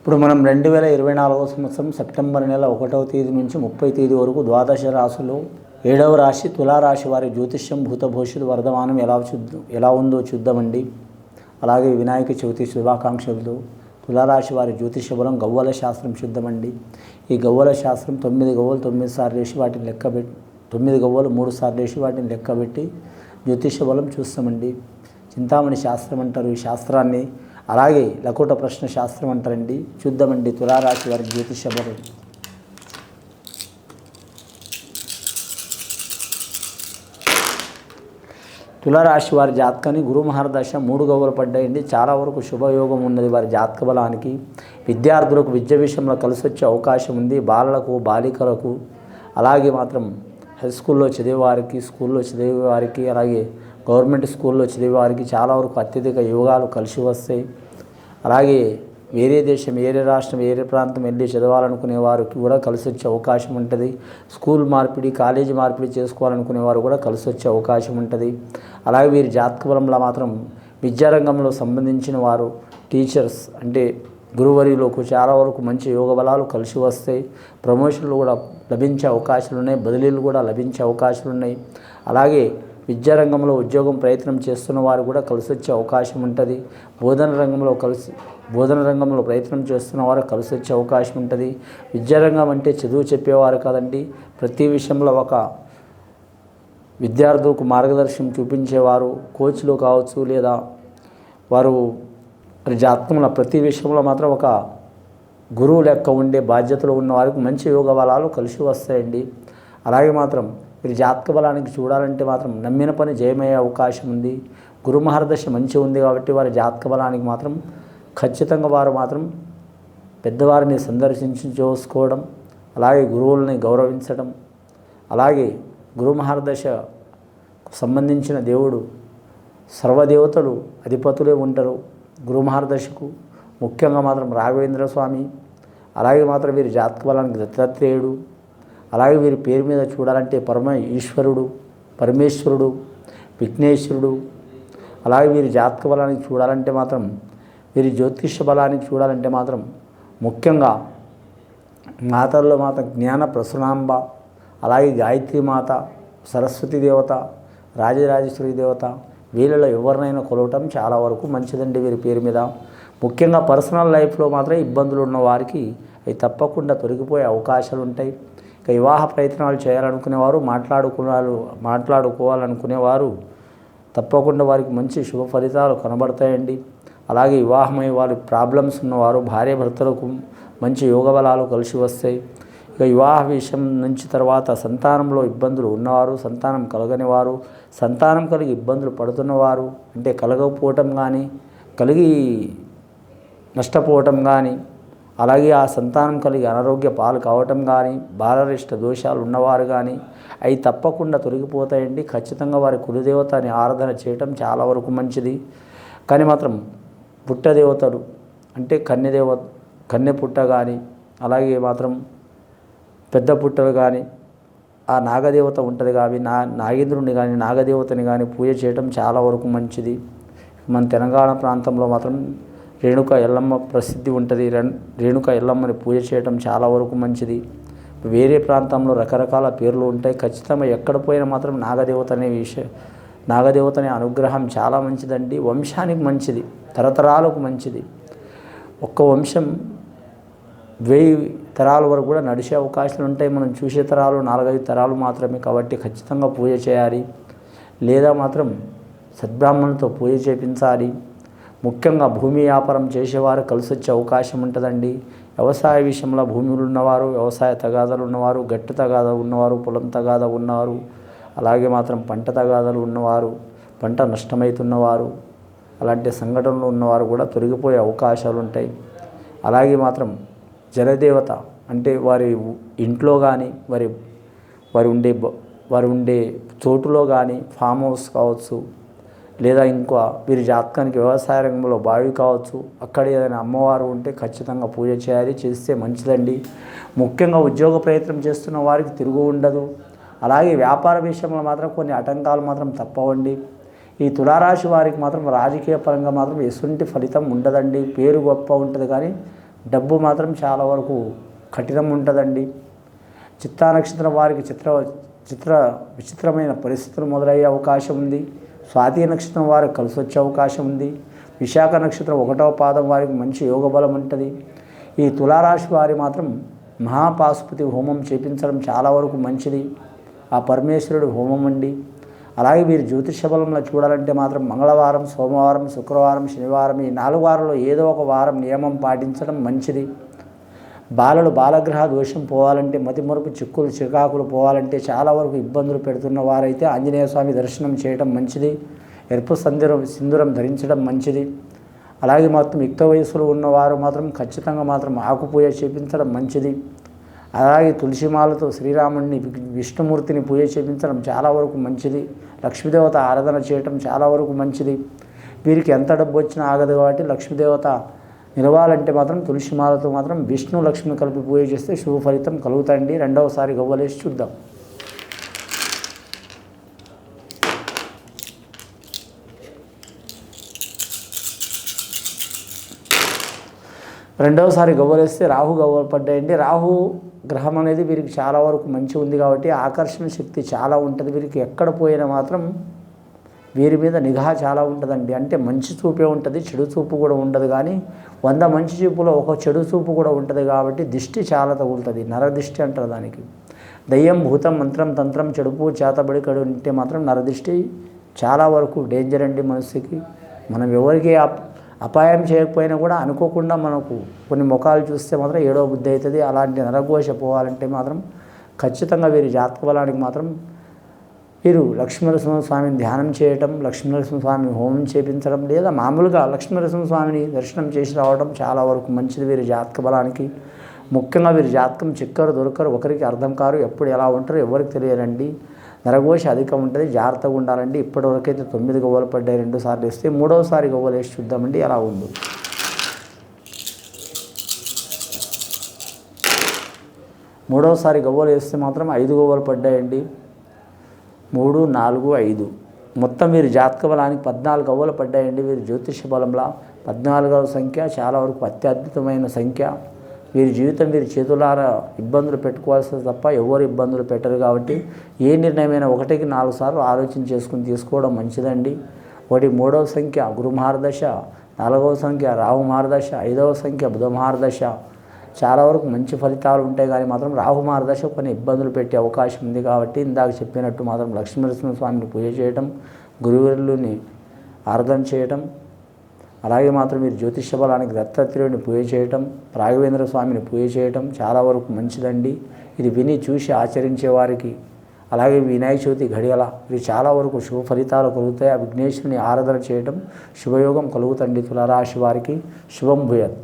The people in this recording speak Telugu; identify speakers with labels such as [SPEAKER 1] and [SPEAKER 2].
[SPEAKER 1] ఇప్పుడు మనం రెండు వేల ఇరవై నాలుగవ సంవత్సరం సెప్టెంబర్ నెల ఒకటవ తేదీ నుంచి ముప్పై తేదీ వరకు ద్వాదశ రాశులు ఏడవ రాశి తులారాశి వారి జ్యోతిష్యం భూత భవిష్యత్తు వర్ధమానం ఎలా చూద్దాం ఎలా ఉందో చూద్దామండి. అలాగే వినాయక చవితి శుభాకాంక్షలు తులారాశి వారి జ్యోతిష బలం గవ్వల శాస్త్రం చూద్దామండి. ఈ గవ్వల శాస్త్రం తొమ్మిది గవ్వలు తొమ్మిది సార్లు వేసి వాటిని లెక్కబెట్టి తొమ్మిది గవ్వలు మూడు సార్లు వేసి వాటిని లెక్కబెట్టి జ్యోతిష బలం చూస్తామండి. చింతామణి శాస్త్రం అంటారు ఈ శాస్త్రాన్ని. అలాగే లకోట ప్రశ్న శాస్త్రం అంటారండి. చూద్దామండి తులారాశి వారి జ్యోతిష బలం. తులారాశి వారి జాతకాన్ని గురు మహారదశ మూడు గౌరవ పడ్డాయండి. చాలా వరకు శుభయోగం ఉన్నది వారి జాతక బలానికి. విద్యార్థులకు విద్య విషయంలో కలిసి వచ్చే అవకాశం ఉంది. బాలలకు బాలికలకు. అలాగే మాత్రం హై స్కూల్లో చదివేవారికి స్కూల్లో చదివేవారికి అలాగే గవర్నమెంట్ స్కూల్లో చదివే వారికి చాలా వరకు అత్యధిక యోగాలు కలిసి వస్తాయి. అలాగే వేరే దేశం వేరే రాష్ట్రం వేరే ప్రాంతం వెళ్ళి చదవాలనుకునే వారికి కూడా కలిసి వచ్చే అవకాశం ఉంటుంది. స్కూల్ మార్పిడి కాలేజీ మార్పిడి చేసుకోవాలనుకునే వారు కూడా కలిసి వచ్చే అవకాశం ఉంటుంది. అలాగే వీరి జాతక బలంలో మాత్రం విద్యారంగంలో సంబంధించిన వారు టీచర్స్ అంటే గురువరిలోకి చాలా వరకు మంచి యోగ బలాలు కలిసి వస్తాయి. ప్రమోషన్లు కూడా లభించే అవకాశాలు ఉన్నాయి బదిలీలు కూడా లభించే అవకాశాలు ఉన్నాయి అలాగే విద్యారంగంలో ఉద్యోగం ప్రయత్నం చేస్తున్న వారు కూడా కలిసి వచ్చే అవకాశం ఉంటుంది. బోధన రంగంలో కలిసి బోధన రంగంలో ప్రయత్నం చేస్తున్న వారు కలిసి వచ్చే అవకాశం ఉంటుంది. విద్యారంగం అంటే చదువు చెప్పేవారు కాదండి. ప్రతి విషయంలో ఒక విద్యార్థులకు మార్గదర్శనం చూపించేవారు. కోచ్లు కావచ్చు లేదా వారు మరి జాతకంలో ప్రతి విషయంలో మాత్రం ఒక గురువు లెక్క ఉండే బాధ్యతలు ఉన్న వారికి మంచి యోగ బలాలు కలిసి వస్తాయండి. అలాగే మాత్రం మీరు జాతక బలానికి చూడాలంటే మాత్రం నమ్మిన పని జయమయ్యే అవకాశం ఉంది. గురు మహర్దశ మంచి ఉంది కాబట్టి వారి జాతక బలానికి మాత్రం ఖచ్చితంగా వారు మాత్రం పెద్దవారిని సందర్శించి చూసుకోవడం అలాగే గురువుల్ని గౌరవించడం అలాగే గురు సంబంధించిన దేవుడు సర్వదేవతలు అధిపతులే ఉంటారు. గురు మహర్దశకు ముఖ్యంగా మాత్రం రాఘవేంద్ర స్వామి అలాగే మాత్రం వీరి జాతక బలానికి దత్తాత్రేయుడు అలాగే వీరి పేరు మీద చూడాలంటే పరమ ఈశ్వరుడు పరమేశ్వరుడు విఘ్నేశ్వరుడు. అలాగే వీరి జాతక బలానికి చూడాలంటే మాత్రం వీరి జ్యోతిష బలానికి చూడాలంటే మాత్రం ముఖ్యంగా మాతల్లో మాత జ్ఞాన ప్రసునాంబ అలాగే గాయత్రి మాత సరస్వతి దేవత రాజరాజేశ్వరి దేవత వీళ్ళలో ఎవరినైనా కొలవటం చాలా వరకు మంచిదండి వీరి పేరు మీద. ముఖ్యంగా పర్సనల్ లైఫ్లో మాత్రం ఇబ్బందులు ఉన్న వారికి అవి తప్పకుండా తొలగిపోయే అవకాశాలు ఉంటాయి ఇక వివాహ ప్రయత్నాలు చేయాలనుకునేవారు మాట్లాడుకున్నారు మాట్లాడుకోవాలనుకునేవారు తప్పకుండా వారికి మంచి శుభ ఫలితాలు కనబడతాయండి. అలాగే వివాహమై వారి ప్రాబ్లమ్స్ ఉన్నవారు భార్య భర్తలకు మంచి యోగ బలాలు కలిసి వస్తాయి. ఇక వివాహ విషయం నుంచి తర్వాత సంతానంలో ఇబ్బందులు ఉన్నవారు సంతానం కలగని వారు సంతానం కలిగి ఇబ్బందులు పడుతున్నవారు అంటే కలగకపోవటం కానీ కలిగి నష్టపోవటం కానీ అలాగే ఆ సంతానం కలిగి అనారోగ్య పాలు కావటం కానీ బాలరిష్ట దోషాలు ఉన్నవారు కానీ అవి తప్పకుండా తొలగిపోతాయండి. ఖచ్చితంగా వారి కులదేవతని ఆరాధన చేయటం చాలా వరకు మంచిది. కానీ మాత్రం పుట్టదేవతలు అంటే కన్యదేవ కన్య పుట్ట కానీ అలాగే మాత్రం పెద్ద పుట్టలు కానీ ఆ నాగదేవత ఉంటుంది కాబట్టి నా నాగేంద్రుని కానీ నాగదేవతని కానీ పూజ చేయటం చాలా వరకు మంచిది. మన తెలంగాణ ప్రాంతంలో మాత్రం రేణుక ఎల్లమ్మ ప్రసిద్ధి ఉంటుంది. రేణుక ఎల్లమ్మని పూజ చేయటం చాలా వరకు మంచిది. వేరే ప్రాంతంలో రకరకాల పేర్లు ఉంటాయి. ఖచ్చితంగా ఎక్కడ పోయినా మాత్రం నాగదేవత అనే విషయం నాగదేవత అనే అనుగ్రహం చాలా మంచిదండి. వంశానికి మంచిది. తరతరాలకు మంచిది. ఒక్క వంశం వెయ్యి తరాల వరకు కూడా నడిచే అవకాశాలు ఉంటాయి. మనం చూసే తరాలు నాలుగైదు తరాలు మాత్రమే కాబట్టి ఖచ్చితంగా పూజ చేయాలి. లేదా మాత్రం సద్బ్రాహ్మణులతో పూజ చేపించాలి. ముఖ్యంగా భూమి వ్యాపారం చేసేవారు కలిసి వచ్చే అవకాశం ఉంటుందండి. వ్యవసాయ విషయంలో భూములు ఉన్నవారు వ్యవసాయ తగాదాలు ఉన్నవారు గట్టు తగాద ఉన్నవారు పొలం తగాద ఉన్నవారు అలాగే మాత్రం పంట తగాదాలు ఉన్నవారు పంట నష్టమవుతున్నవారు అలాంటి సంఘటనలు ఉన్నవారు కూడా తొలగిపోయే అవకాశాలు ఉంటాయి. అలాగే మాత్రం జలదేవత అంటే వారి ఇంట్లో కానీ వారి వారి ఉండే బ- ఉండే చోటులో కానీ ఫామ్ హౌస్ కావచ్చు లేదా ఇంకా వీరి జాతకానికి వ్యవసాయ రంగంలో బావి కావచ్చు అక్కడ ఏదైనా అమ్మవారు ఉంటే ఖచ్చితంగా పూజ చేయాలి చేస్తే మంచిదండి. ముఖ్యంగా ఉద్యోగ ప్రయత్నం చేస్తున్న వారికి తిరుగు ఉండదు. అలాగే వ్యాపార విషయంలో మాత్రం కొన్ని ఆటంకాలు మాత్రం తప్పవండి. ఈ తులారాశి వారికి మాత్రం రాజకీయ పరంగా మాత్రం ఎటువంటి ఫలితం ఉండదండి. పేరు గొప్ప ఉంటుంది కానీ డబ్బు మాత్రం చాలా వరకు కఠినం ఉంటుందండి. చిత్తా నక్షత్రం వారికి చిత్ర చిత్ర విచిత్రమైన పరిస్థితులు మొదలయ్యే అవకాశం ఉంది. స్వాతి నక్షత్రం వారికి కలిసి వచ్చే అవకాశం ఉంది. విశాఖ నక్షత్రం ఒకటవ పాదం వారికి మంచి యోగ బలం ఉంటుంది. ఈ తులారాశి వారి మాత్రం మహాపాశుపతి హోమం చేపించడం చాలా వరకు మంచిది. ఆ పరమేశ్వరుడు హోమం అండి. అలాగే వీరు జ్యోతిష బలంలో చూడాలంటే మాత్రం మంగళవారం సోమవారం శుక్రవారం శనివారం ఈ నాలుగు వారంలో ఏదో ఒక వారం నియమం పాటించడం మంచిది. బాలలు బాలగ్రహ దోషం పోవాలంటే మతిమరుపు చిక్కులు చికాకులు పోవాలంటే చాలా వరకు ఇబ్బందులు పెడుతున్న వారైతే ఆంజనేయ స్వామి దర్శనం చేయడం మంచిది. ఎరుపు సందిరం సింధూరం ధరించడం మంచిది. అలాగే మాత్రం యుక్త వయసులో ఉన్నవారు మాత్రం ఖచ్చితంగా మాత్రం ఆకుపూజ చేపించడం మంచిది. అలాగే తులసిమాలతో శ్రీరాముడిని విష్ణుమూర్తిని పూజ చేపించడం చాలా వరకు మంచిది. లక్ష్మీదేవత ఆరాధన చేయటం చాలా వరకు మంచిది. వీరికి ఎంత డబ్బు వచ్చినా ఆగదు కాబట్టి లక్ష్మీదేవత నిలవాలంటే మాత్రం తులసి మాలతో మాత్రం విష్ణు లక్ష్మి కలిపి పూజ చేస్తే శుభ ఫలితం కలుగుతాయండి. రెండవసారి గవ్వలేసి చూద్దాం. రెండవసారి గవ్వలేస్తే రాహు గవ్వలు పడ్డాయండి. రాహు గ్రహం అనేది వీరికి చాలా వరకు మంచి ఉంది కాబట్టి ఆకర్షణ శక్తి చాలా ఉంటుంది. వీరికి ఎక్కడ పోయినా మాత్రం వీరి మీద నిఘా చాలా ఉంటుందండి. అంటే మంచి చూపే ఉంటుంది చెడు చూపు కూడా ఉండదు కానీ వంద మంచి చూపులో ఒక చెడు చూపు కూడా ఉంటుంది కాబట్టి దిష్టి చాలా తగులుతుంది. నరదిష్టి అంటారు దానికి. దయ్యం భూతం మంత్రం తంత్రం చెడుపు చేతబడి కడు ఉంటే మాత్రం నరదిష్టి చాలా వరకు డేంజర్ అండి మనసుకి మనం ఎవరికి అప్- అపాయం చేయకపోయినా కూడా అనుకోకుండా మనకు కొన్ని ముఖాలు చూస్తే మాత్రం ఏడో బుద్ధి అవుతుంది. అలాంటి నరఘోష పోవాలంటే మాత్రం ఖచ్చితంగా వీరి జాతక బలానికి మాత్రం వీరు లక్ష్మీనరసింహస్వామిని ధ్యానం చేయటం లక్ష్మీనరసింహస్వామిని హోమం చేపించడం లేదా మామూలుగా లక్ష్మీనరసింహ స్వామిని దర్శనం చేసి రావడం చాలా వరకు మంచిది. వీరి జాతక బలానికి ముఖ్యంగా వీరి జాతకం చిక్కరు దొరకరు ఒకరికి అర్థం కారు ఎప్పుడు ఎలా ఉంటారో ఎవరికి తెలియరండి నరఘోష అధికం ఉంటుంది జాగ్రత్తగా ఉండాలండి. ఇప్పటివరకైతే తొమ్మిది గవ్వలు పడ్డాయి రెండు సార్లు వేస్తే మూడవసారి గవ్వలు వేసి చూద్దామండి ఎలా ఉంది. మూడవసారి గవ్వలు వేస్తే మాత్రం ఐదు గవ్వలు పడ్డాయండి. మూడు నాలుగు ఐదు. మొత్తం మీరు జాతక బలానికి పద్నాలుగు అవ్వలు పడ్డాయండి వీరి జ్యోతిష బలంలో. పద్నాలుగవ సంఖ్య చాలా వరకు అత్యద్భుతమైన సంఖ్య. వీరి జీవితం వీరి చేతులారా ఇబ్బందులు పెట్టుకోవాల్సింది తప్ప ఎవరు ఇబ్బందులు పెట్టరు కాబట్టి ఏ నిర్ణయమైనా ఒకటికి నాలుగు సార్లు ఆలోచన చేసుకుని తీసుకోవడం మంచిదండి. ఒకటి మూడవ సంఖ్య గురు మహారదశ నాలుగవ సంఖ్య రాహు మహారదశ ఐదవ సంఖ్య బుధ మహారదశ చాలా వరకు మంచి ఫలితాలు ఉంటాయి కానీ మాత్రం రాహు మార్గదర్శ కొన్ని ఇబ్బందులు పెట్టే అవకాశం ఉంది కాబట్టి ఇందాక చెప్పినట్టు మాత్రం లక్ష్మీనరసింహ స్వామిని పూజ చేయటం గురువులని ఆరాధన చేయటం అలాగే మాత్రం మీరు జ్యోతిష బలానికి దత్తాత్రేయుడిని పూజ చేయటం రాఘవేంద్ర స్వామిని పూజ చేయటం చాలా వరకు మంచిదండి. ఇది విని చూసి ఆచరించే వారికి అలాగే వినాయక చవితి ఘడియల ఇవి చాలా వరకు శుభ ఫలితాలు కలుగుతాయి. ఆ విఘ్నేశ్వరుని ఆరాధన చేయటం శుభయోగం కలుగుతండి తులరాశి వారికి శుభం భూయత్.